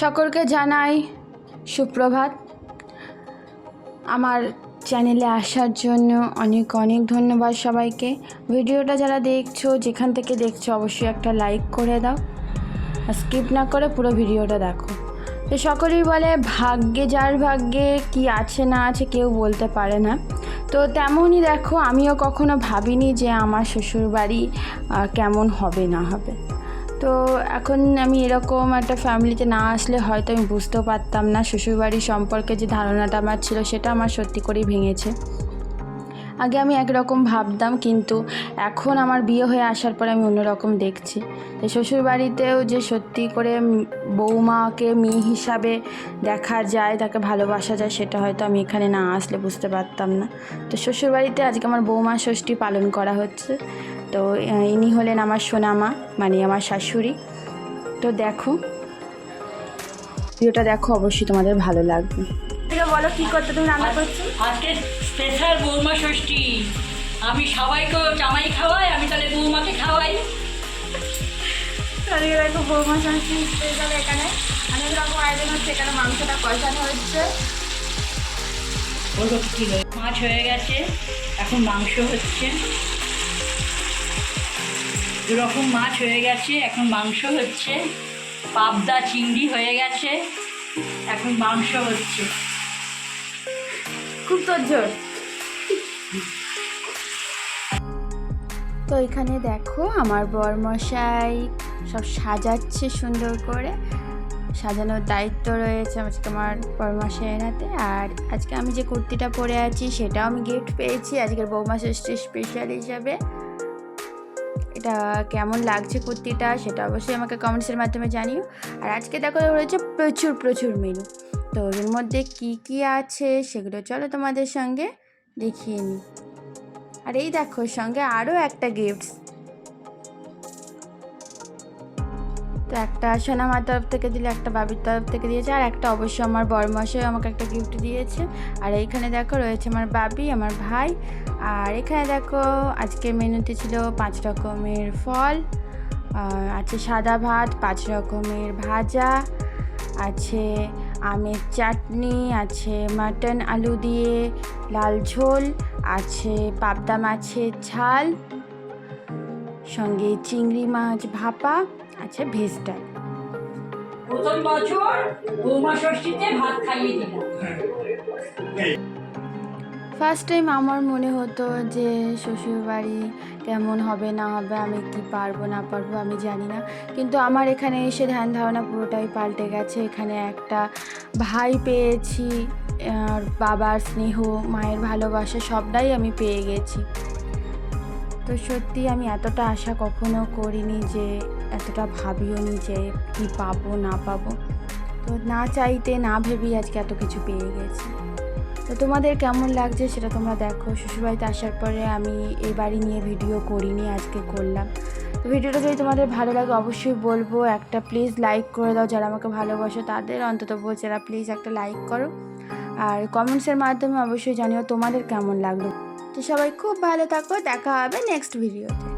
সকলকে জানাই সুপ্রভাত। আমার চ্যানেলে আসার জন্য অনেক অনেক ধন্যবাদ সবাইকে। ভিডিওটা যারা দেখছ, যেখান থেকে দেখছ, অবশ্যই একটা লাইক করে দাও। আর স্কিপ না করে পুরো ভিডিওটা দেখো। তো সকলেই বলে, ভাগ্যে যার ভাগ্যে কি আছে না আছে কেউ বলতে পারে না। তো তেমনই দেখো, আমিও কখনো ভাবিনি যে আমার শ্বশুরবাড়ি কেমন হবে না হবে। তো এখন আমি এরকম একটা ফ্যামিলিতে না আসলে হয়তো আমি বুঝতেও পারতাম না। শ্বশুরবাড়ি সম্পর্কে যে ধারণাটা আমার ছিল, সেটা আমার সত্যি করেই ভেঙেছে। আগে আমি একরকম ভাবতাম, কিন্তু এখন আমার বিয়ে হয়ে আসার পরে আমি অন্যরকম দেখছি। তো শ্বশুরবাড়িতেও যে সত্যি করে বৌমাকে মেয়ে হিসাবে দেখা যায়, তাকে ভালোবাসা যায়, সেটা হয়তো আমি এখানে না আসলে বুঝতে পারতাম না। তো শ্বশুরবাড়িতে আজকে আমার বৌমা ষষ্ঠী পালন করা হচ্ছে। তো ইনি হলেন আমার সোনামা মানে আমার শাশুড়ি। তো দেখো ভিডিওটা দেখো অবশ্যই তোমাদের ভালো লাগবে। বলো কি করতে তুমি রান্না করছ? আজকে স্পেশাল বৌমা ষষ্ঠী। আমি সবাইকে জামাই খাওয়াই আমি তাহলে বৌমাকে খাওয়াই। তাহলে দেখো বৌমা শাশুড়ি স্পেশাল এখানে। অনেক রকম আয়োজন হচ্ছে এখানে মাংসটা কষানো হচ্ছে। মাছ হয়ে গেছে এখন মাংস হচ্ছে। দু রকম মাছ হয়ে গেছে, এখন মাংস হচ্ছে, পাবদা চিংড়ি হয়ে গেছে, এখন মাংস হচ্ছে। খুব তোর তো এখানে দেখো আমার বরমশাই সব সাজাচ্ছে সুন্দর করে। সাজানোর দায়িত্ব রয়েছে আজকে আমার বরমশাইয়ের হাতে। আর আজকে আমি যে কুর্তিটা পরে আছি, সেটাও আমি গিফট পেয়েছি। আজকের বৌমা ষষ্ঠীর স্পেশাল হিসাবে। এটা কেমন লাগছে কুর্তিটা সেটা অবশ্যই আমাকে কমেন্টসের মাধ্যমে জানিও। আর আজকে দেখো রয়েছে প্রচুর প্রচুর মেনু তো এর মধ্যে কি কি আছে সেগুলো চলো তোমাদের সঙ্গে দেখিয়ে নিই। আর এই দেখো সঙ্গে আরও একটা গিফটস তো একটা সোনামার তরফ থেকে দিলে, একটা বাবির তরফ থেকে দিয়েছে, আর একটা অবশ্যই আমার বরমশাই আমাকে একটা গিফট দিয়েছে। আর এইখানে দেখো রয়েছে আমার বাবি, আমার ভাই। আর এখানে দেখো আজকে মেনুতে ছিল পাঁচ রকমের ফল আছে সাদা ভাত, পাঁচ রকমের ভাজা, আছে আমের চাটনি, আছে মাটন আলু দিয়ে লাল ঝোল, আছে পাবদা মাছের ঝাল সঙ্গে চিংড়ি মাছ ভাপা আছে ভেজ ডাল প্রথম বছর বৌমা ষষ্ঠীতে ভাত খাইয়ে দিলাম ফার্স্ট টাইম আমার মনে হতো যে শ্বশুরবাড়ি কেমন হবে না হবে আমি কি পারব না পারব আমি জানি না। কিন্তু আমার এখানে এসে ধ্যান ধারণা পুরোটাই পাল্টে গেছে। এখানে একটা ভাই পেয়েছি আর বাবার স্নেহ মায়ের ভালোবাসা সবটাই আমি পেয়ে গেছি। তো সত্যি আমি এতটা আশা কখনো করিনি যে এতটা ভাবিও নি যে কী পাবো, না পাবো। তো না চাইতে, না ভেবেই আজকে এত কিছু পেয়ে গেছি। তো তোমাদের কেমন লাগছে সেটা তোমরা দেখো। শ্বশুরবাড়িতে আসার পরে আমি এই বাড়ি নিয়ে ভিডিও করিনি, আজকে করলাম। তো ভিডিওটা যদি তোমাদের ভালো লাগে অবশ্যই বলব, একটা প্লিজ লাইক করে দাও। যারা আমাকে ভালোবাসো তাদের অন্তত এরা প্লিজ একটা লাইক করো। আর কমেন্টসের মাধ্যমে অবশ্যই জানিও তোমাদের কেমন লাগল। তো সবাই খুব ভালো থাকো দেখা হবে নেক্সট ভিডিওতে